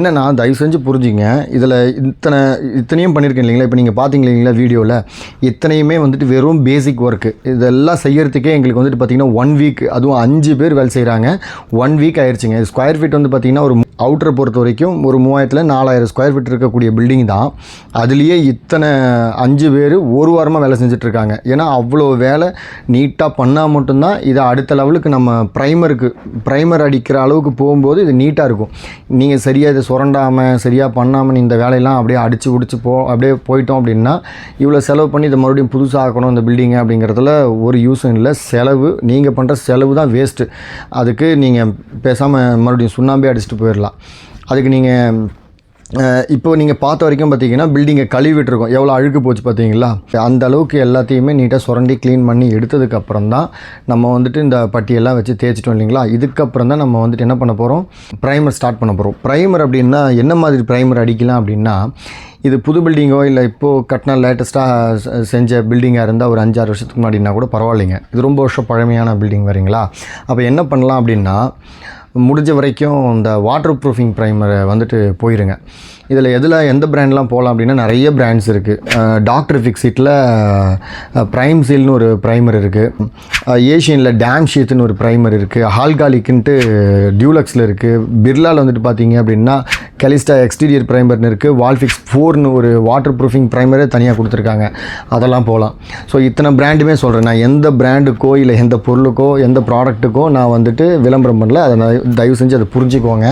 என்னன்னா தயவு செஞ்சு புரிஞ்சுங்க இதில் இத்தனை இத்தனையும் பண்ணியிருக்கேன் இல்லைங்களா? இப்போ நீங்கள் பார்த்தீங்க இல்லைங்களா வீடியோவில் இத்தனையுமே வந்துட்டு வெறும் பேசிக் ஒர்க்கு இதெல்லாம் செய்கிறதுக்கே எங்களுக்கு வந்துட்டு பார்த்தீங்கன்னா ஒன் வீக் அதுவும் அஞ்சு பேர் வேலை செய்கிறாங்க ஒன் வீக் ஆயிடுச்சுங்க ஸ்கொயர் ஃபீட் வந்து பார்த்தீங்கன்னா ஒரு அவுட்டரை பொறுத்த வரைக்கும் ஒரு மூவாயிரத்தில் நாலாயிரம் ஸ்கொயர் ஃபீட் இருக்கக்கூடிய பில்டிங் தான். அதுலேயே இத்தனை அஞ்சு பேர் ஒரு வாரமாக வேலை செஞ்சுட்ருக்காங்க ஏன்னா அவ்வளோ வேலை நீட்டாக பண்ணால் மட்டும்தான் இதை அடுத்த லெவலுக்கு நம்ம ப்ரைமருக்கு ப்ரைமர் அடிக்கிற அளவுக்கு போகும்போது இது நீட்டாக இருக்கும். நீங்கள் சரியாக இதை சுரண்டாமல் சரியாக பண்ணாமல் இந்த வேலையெல்லாம் அப்படியே அடித்து பிடிச்சி போ அப்படியே போயிட்டோம் அப்படின்னா இவ்வளோ செலவு பண்ணி இதை மறுபடியும் புதுசாக ஆக்கணும் இந்த பில்டிங்கை அப்படிங்கிறதுல ஒரு யூஸும் இல்லை. செலவு நீங்கள் பண்ணுற செலவு தான் வேஸ்ட்டு அதுக்கு நீங்கள் பேசாமல் மறுபடியும் சுண்ணாம்பே அடிச்சுட்டு போயிடலாம் அதுக்கு நீங்கள் இப்போ நீங்கள் பார்த்த வரைக்கும் பார்த்தீங்கன்னா பில்டிங்கை கழுவிட்டுருக்கோம். எவ்வளோ அழுக்கு போச்சு பார்த்தீங்களா? அந்த அளவுக்கு எல்லாத்தையுமே நீட்டாக சுரண்டி க்ளீன் பண்ணி எடுத்ததுக்கப்புறம் தான் நம்ம வந்துட்டு இந்த பட்டியெல்லாம் வச்சு தேய்ச்சிட்டோம் இல்லைங்களா? இதுக்கப்புறம் தான் நம்ம வந்துட்டு என்ன பண்ண போகிறோம் ப்ரைமர் ஸ்டார்ட் பண்ண போகிறோம் ப்ரைமர் அப்படின்னா என்ன மாதிரி ப்ரைமர் அடிக்கலாம் அப்படின்னா இது புது பில்டிங்கோ இல்லை இப்போது கட்டின லேட்டஸ்ட்டாக செஞ்ச பில்டிங்காக இருந்தால் ஒரு அஞ்சாறு வருஷத்துக்கு முன்னாடினா கூட பரவாயில்லைங்க. இது ரொம்ப வருஷம் பழமையான பில்டிங் வரீங்களா? அப்போ என்ன பண்ணலாம் அப்படின்னா முடிஞ்ச வரைக்கும் இந்த வாட்டர் ப்ரூஃபிங் ப்ரைமரை வந்துட்டு போயிருங்க. இதில் எதில் எந்த பிராண்ட்லாம் போகலாம் அப்படின்னா நிறைய பிராண்ட்ஸ் இருக்குது டாக்டர் ஃபிக்ஸிட்டில் ப்ரைம் சீல்னு ஒரு ப்ரைமர் இருக்குது ஏஷியனில் டேம் ஷீத்துன்னு ஒரு ப்ரைமர் இருக்குது ஹால்காலிக்குன்ட்டு டியூலக்ஸில் இருக்குது பிர்லாவில் வந்துட்டு பார்த்தீங்க அப்படின்னா கெலிஸ்டா எக்ஸ்டீரியர் ப்ரைமர்னு இருக்குது வால்ஃபிக்ஸ் ஃபோர்னு ஒரு வாட்டர் ப்ரூஃபிங் ப்ரைமரே தனியாக கொடுத்துருக்காங்க. அதெல்லாம் போகலாம். ஸோ இத்தனை பிராண்டுமே சொல்கிறேன் நான் எந்த பிராண்டுக்கோ இல்லை எந்த பொருளுக்கோ எந்த ப்ராடக்ட்டுக்கோ நான் வந்துட்டு விளம்பரம் பண்ணல. அதை நான் தயவு செஞ்சு அதை புரிஞ்சுக்கோங்க.